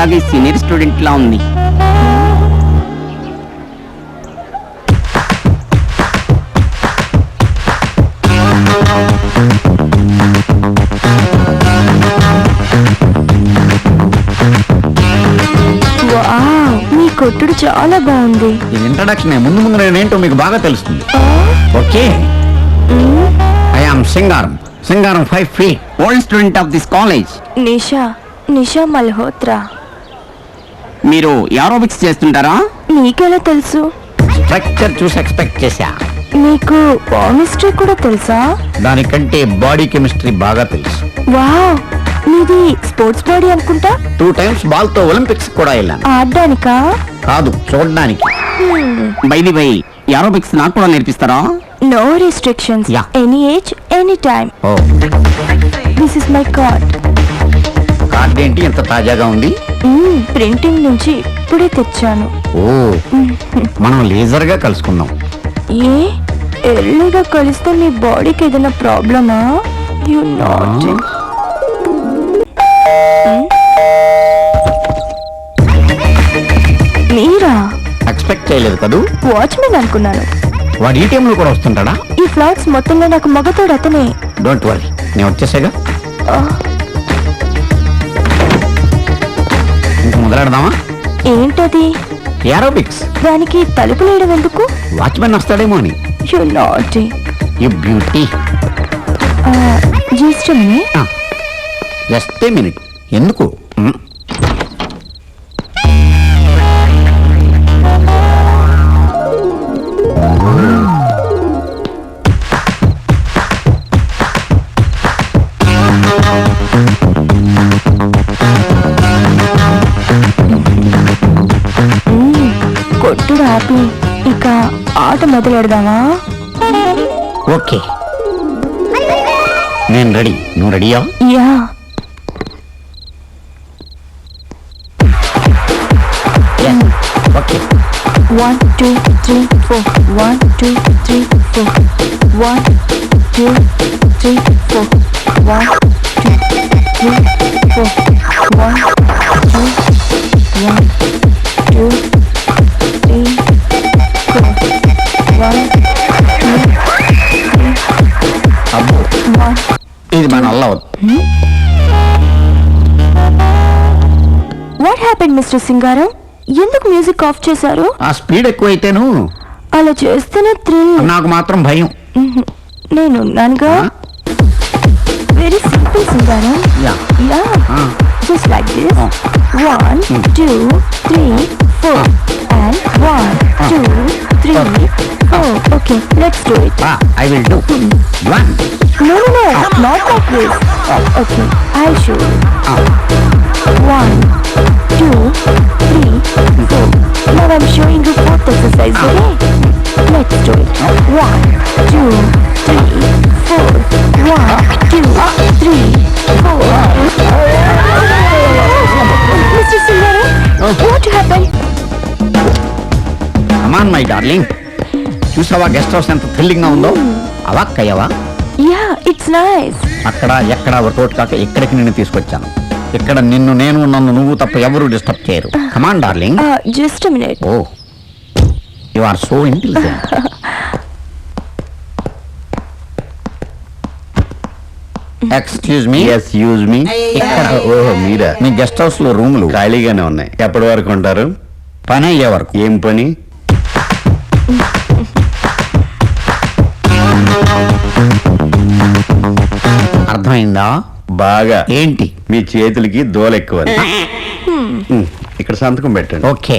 మనలాగే senior student లా ఉంది మీ కొట్టుడు చాలా బాగుంది. ఇది ఇంట్రడక్షన్ ముందు ముందు నేనేంటో మీకు బాగా తెలుస్తుంది. Okay? I am Singaram Singaram five feet old student of this college Nisha Nisha Malhotra. మీరు ఏరోబిక్స్ చేస్తుంటారా? నీకెలా తెలుసు? స్ట్రక్చర్ చూసి ఎక్స్పెక్ట్ చేశా. మీకు పామిస్ట్రీ కూడా తెలుసా? దానికంటే బాడీ కెమిస్ట్రీ బాగా తెలుసు. వావ్! మీది స్పోర్ట్స్ బాడీ అనుకుంటా? టూ టైమ్స్ బాల్తో ఒలింపిక్స్ కూడా వెళ్ళాను. ఆడడానికా? కాదు చూడడానికి. బైది బై ఏరోబిక్స్ నాకు కూడా నేర్పిస్తారా? No restrictions Yeah. Any age any time oh. This is my card card ఏంటి? ఎంత తాజాగా ఉంది? ప్రింటింగ్ నుంచి ఇప్పుడే తెచ్చాను. ఓ మనం లేజర్గా కలుసుకుందాం. ఏ? ఎల్లుగా కలిస్తే మీ బాడీకి ఏదైనా ప్రాబ్లమా? యు నాట్ మీరా? ఎక్స్పెక్ట్ చేయలేదు కదూ? వాచ్మెన్ అనుకున్నాను. వాడు ఈ టైంలో కూడా వస్తుంటాడా? ఈ ఫ్లాట్స్ మొత్తంలో నాకు మగతోడు అతనే. డోంట్ వరీ నేను వచ్చేసాగా. ఇంక మొదలెడదామా ఏంటది? ఏరోబిక్స్ దానికి తలుపు లేయడం ఎందుకు? వాచ్మెన్ వస్తాడేమో అని. You not you beauty just just a minute ఎందుకు? ఆట మొదలెడదామా ఓకే. నేను రెడీ. నువ్వు రెడీయా? Yeah. Okay. One two three four one two three four one two three four one ఇది మన వల్ల అవదు వాట్ హ్యాపెండ్ మిస్టర్ సింగారం ఎందుకు మ్యూజిక్ ఆఫ్ చేశారు? ఆ స్పీడ్ ఎక్కువైతేను అలా చేస్తేనే థ్రిల్ నాకు మాత్రం భయం. నేను ఉన్నానుగా? Very simple Singaram yeah. Yeah. Just like this. One two three four and one two three four okay let's do it I will do one No, no, no, not like this. Okay, I'll show you. One, two, three, four. Now I'm showing you fourth exercise, okay? Let's do it. One, two, three, four. One, two, three, four. Mr. Singara, what happened? Aman my darling చూసావా guest house ఎంత థ్రిల్లింగ్గా ఉందో అవాక్కయ్యవా అక్కడ ఎక్కడ ఒకటి కాక ఇక్కడికి నిన్ను తీసుకొచ్చాను. ఇక్కడ నిన్ను నేను నన్ను నువ్వు తప్ప ఎవరు డిస్టర్బ్ చేయరు. Come on darling just a minute. Oh you are so intelligent excuse me yes use me ఇక్కడ ఓహో మీరా? మీ గెస్ట్ హౌస్లో రూములు ఖాళీగానే ఉన్నాయి. ఎప్పటి వరకు ఉంటారు? పని అయ్యే వరకు. ఏం పని? అర్థమైందా? బాగా. ఏంటి? మీ చేతులకి దోల ఎక్కువ ఉమ్, ఇక్కడ సంతకం పెట్టండి. ఓకే.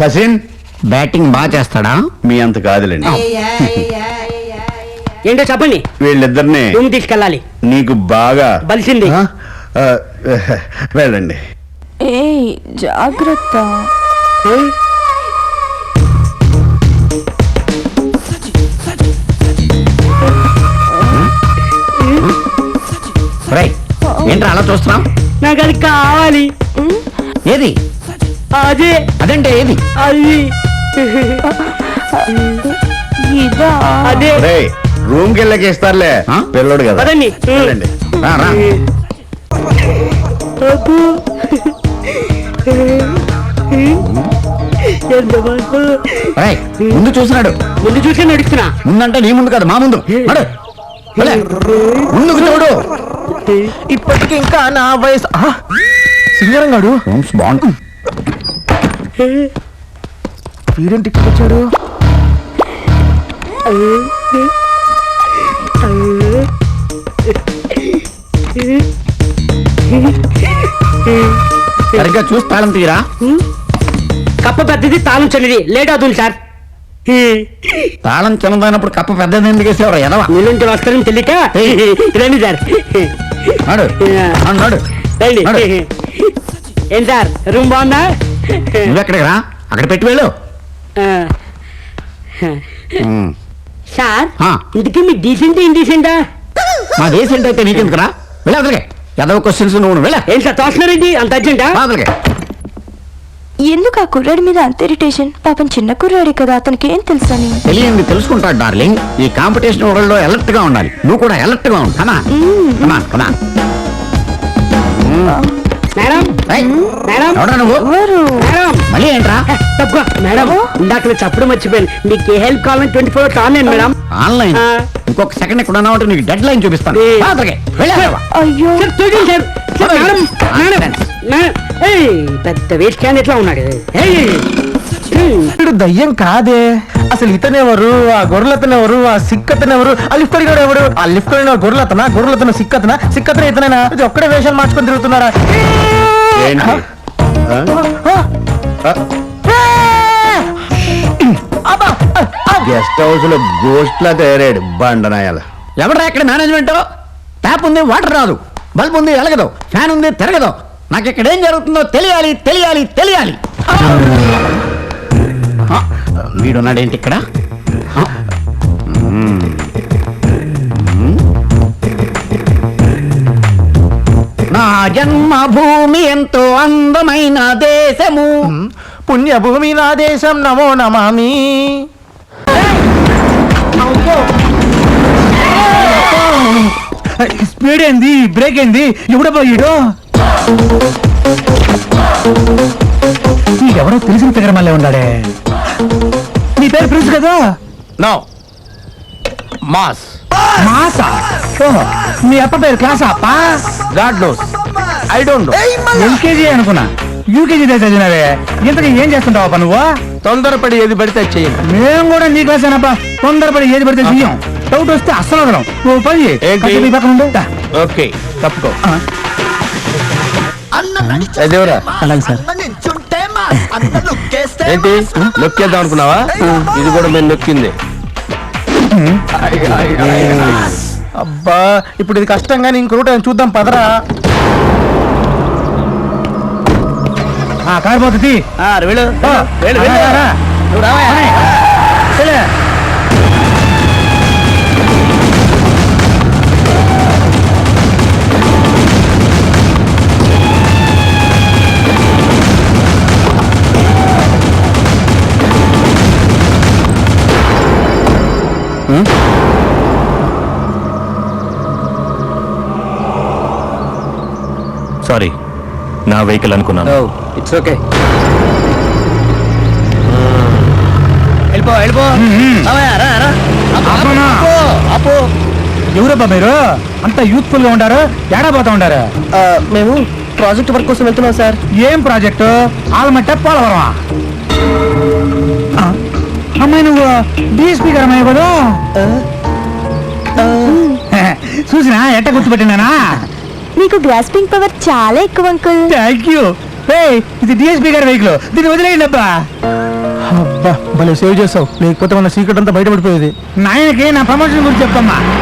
సచిన్? బ్యాటింగ్ బాగా చేస్తాడా? మీ అంత కాదులేండి. ఏంటో చెప్పండి. వీళ్ళిద్దరిని రూమ్ తీసుకెళ్ళాలి. నీకు బాగా బలిసింది. వెళ్ళండి. Hey, జాగ్రత్త. అలా చూస్తున్నాం నాకు అది కావాలి. ఏది? అదే. అదంటే ఏది? అది. ఇదా. అదే. రే రూమ్కి వెళ్ళకి ఇస్తారులే. ఆ? పిల్లడు కదా. ముందు చూసినాడు. ముందు చూసి నడుస్తున్నా. ముందంటే నీ ముందు కాదు మా ముందు. ముందుకు చూడు ఇప్పటికి ఇంకా నా వయసు! సింగరం గాడు? వీడేంటి ఇక్కడికి వచ్చాడు సరిగ్గా చూసి తాళం తీరా? కప్ప పెద్దది తాళం చిన్నది. లేట్ అవుతుంది సార్. తాళం చిన్నదైనప్పుడు కప్ప పెద్దది ఎందుకు వేసేవారు? ఎదవా? నిలుంటి వస్తారని తెలియక రండి సార్. నడు. రండి. ఏం సార్? రూమ్ బాగుందా? నువ్వెక్కడికి రా? అక్కడ పెట్టి వెళ్ళు. సార్ ఆ. ఇంటికి మీ డీసెంట్ ఇండీసెంటా మా దేశం అయితే నీకెందుకురా? వెళ్ళి అదలకే ఎదవ క్వశ్చన్స్ నువ్వు వెళ్ళా. ఏం సార్ తోస్తున్నారండి అంత అర్జెంటా అదలకే ఎందుకు ఆ కుర్రాడి మీద అంత ఇరిటేషన్ పాపం చిన్న కుర్రాడే కదా అతనికి ఏం తెలుసని? తెలియంది తెలుసుకుంటాడు డార్లింగ్ ఈ కాంపిటీషన్ వరల్డ్లో అలర్ట్గా ఉండాలి. నువ్వు కూడా అలర్ట్గా కమా మేడం? మేడం? నువ్వు? మేడం మళ్ళీ ఏంట్రా? తక్కువ మేడం ఇందాక నేను చెప్పడం మర్చిపోయాను. మీకు ఏ హెల్ప్ కావాలని twenty four hours online madam. Online. ఇంకొక సెకండ్ ఇక్కడ ఉన్నావు నీకు డెడ్ లైన్ చూపిస్తాను. ఏ. వెళ్ళి. అయ్యో. సార్ చూడండి sir. Sir Sorry. Madam madam Nonsense. Madam. ఏయ్ పెద్ద వేస్ట్ క్యాండిడేట్ లా ఉన్నాడు? ఏయ్ వీడు దయ్యం కాదే. అసలు ఇతనెవరు? ఆ గొర్రెలతనెవరు? ఆ సిక్కతనెవరు? ఆ లిఫ్ట్ అడిగాడు ఎవరు ఆ లిఫ్ట్ అడిగిన గొర్రెలతన? గొర్రెలతన సిక్కతన? సిక్కతన ఇతనేనా? ఇది ఒక్కడే వేషాలు మార్చుకొని తిరుగుతున్నారా? ఏంటి! ఆ! గెస్ట్ హౌస్లో గోస్ట్ లా తయారాడు బండనాయాల. ఎవడరా ఇక్కడ మేనేజ్మెంట్? ట్యాప్ ఉంది వాటర్ రాదు. బల్బ్ ఉంది ఎలగదు ఫ్యాన్ ఉంది తిరగదు. నాకు ఇక్కడ ఏం జరుగుతుందో తెలియాలి తెలియాలి తెలియాలి. వీడున్నాడేంటి ఇక్కడ. నా జన్మభూమి ఎంతో అందమైన దేశము. పుణ్యభూమి నా దేశం నమో నమామి. స్పీడ్ ఏంది? బ్రేక్ ఏంది? ఎవడ పోయాడు ఎవరో తెలిసిన దగ్గర మళ్ళీ ఉన్నాడే. నీ పేరు ప్రిన్స్ కదా? నో. మాస్. మాసా? ఓహో, మీ అప్ప పేరు క్లాసా అప్పా? God knows. I don't know. LKG అనుకున్నా. యూకేజీ చదివినవే. ఇంతకీ ఏం చేస్తుంటావు అప్ప నువ్వు? తొందరపడి ఏది పడితే అది చేయండి మేము కూడా నీ క్లాస్ అనప్ప తొందరపడి ఏది పడితే చెయ్యం. డౌట్ వస్తే అస్సలు వదలం. ఓ పని చేయి. ఏంటి? కాసేపు ఈ పక్కన ఉండు. దా. ఓకే తప్పుకో. ఆ. దేవరా అలాగే సార్. ఏంటి? నొక్కేద్దాం అనుకున్నావా? ఇది కూడా మేము నొక్కింది. అబ్బా ఇప్పుడు ఇది కష్టం కానీ ఇంకో రూట్ ఏమైనా చూద్దాం పదరా. ఆ కారు పోతుంది. వెళ్ళు. వెళ్ళు, వెళ్ళు. సారీ నా వెహికల్ అనుకున్నాను. ఇట్స్ ఓకే వెళ్ళిపో వెళ్ళిపో. ఎవరబ్బా మీరు? అంత యూత్ఫుల్గా ఉండారు? ఏడా పోతా ఉండారు? మేము ప్రాజెక్ట్ వర్క్ కోసం వెళ్తున్నాం సార్. ఏం ప్రాజెక్టు? ఆలమట్ట పోలవరమా? ఆ, అమ్మాయి నువ్వు డిఎస్పీ గారు అమ్మాయి కదా? చూసినా ఎట్ట గుర్తుపెట్టినానా మీకు గ్రాస్పింగ్ పవర్ చాలా ఎక్కువ అంకుల్ థ్యాంక్ యూ ఇది డిఎస్పీ గారి వెహికల్ దీన్ని వదిలేయండి అబ్బా అబ్బా భలే సేవ్ చేసావు. లేకపోతే మన సీక్రెట్ అంతా బయటపడిపోయేది. నాయనకి నా ప్రమోషన్ గురించి చెప్పమ్మా.